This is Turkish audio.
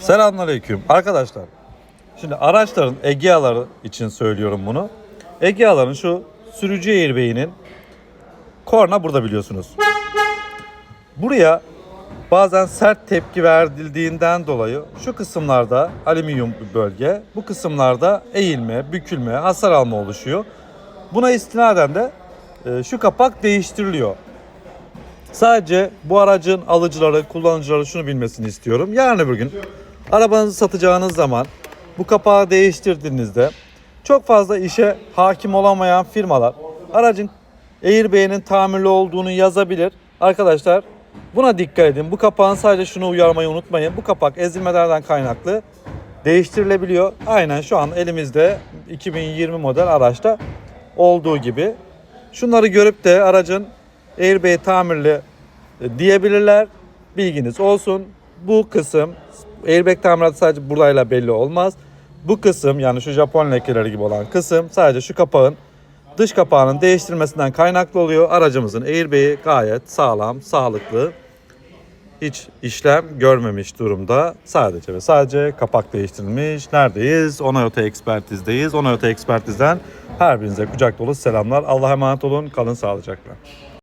Selamünaleyküm arkadaşlar. Şimdi araçların Egea'ları için söylüyorum bunu. Egea'ların şu sürücü airbag'inin korna burada biliyorsunuz. Buraya bazen sert tepki verildiğinden dolayı şu kısımlarda alüminyum bölge, bu kısımlarda eğilme, bükülme, hasar alma oluşuyor. Buna istinaden de e, şu kapak değiştiriliyor. Sadece bu aracın alıcıları, kullanıcıları şunu bilmesini istiyorum. Yarın öbür gün arabanızı satacağınız zaman bu kapağı değiştirdiğinizde çok fazla işe hakim olamayan firmalar aracın airbag'inin tamirli olduğunu yazabilir. Arkadaşlar buna dikkat edin. Bu kapağın sadece şunu uyarmayı unutmayın. Bu kapak ezilmelerden kaynaklı değiştirilebiliyor. Aynen şu an elimizde 2020 model araçta olduğu gibi. Şunları görüp de aracın airbag tamirli diyebilirler. Bilginiz olsun. Bu kısım airbag tamiratı sadece burayla belli olmaz. Bu kısım yani şu Japon lekeleri gibi olan kısım sadece şu kapağın dış kapağının değiştirilmesinden kaynaklı oluyor. Aracımızın airbag'i gayet sağlam, sağlıklı. Hiç işlem görmemiş durumda. Sadece ve sadece kapak değiştirilmiş. Neredeyiz? Onayota ekspertizdeyiz. Onayota ekspertizden her birinize kucak dolu selamlar. Allah'a emanet olun. Kalın sağlıcakla.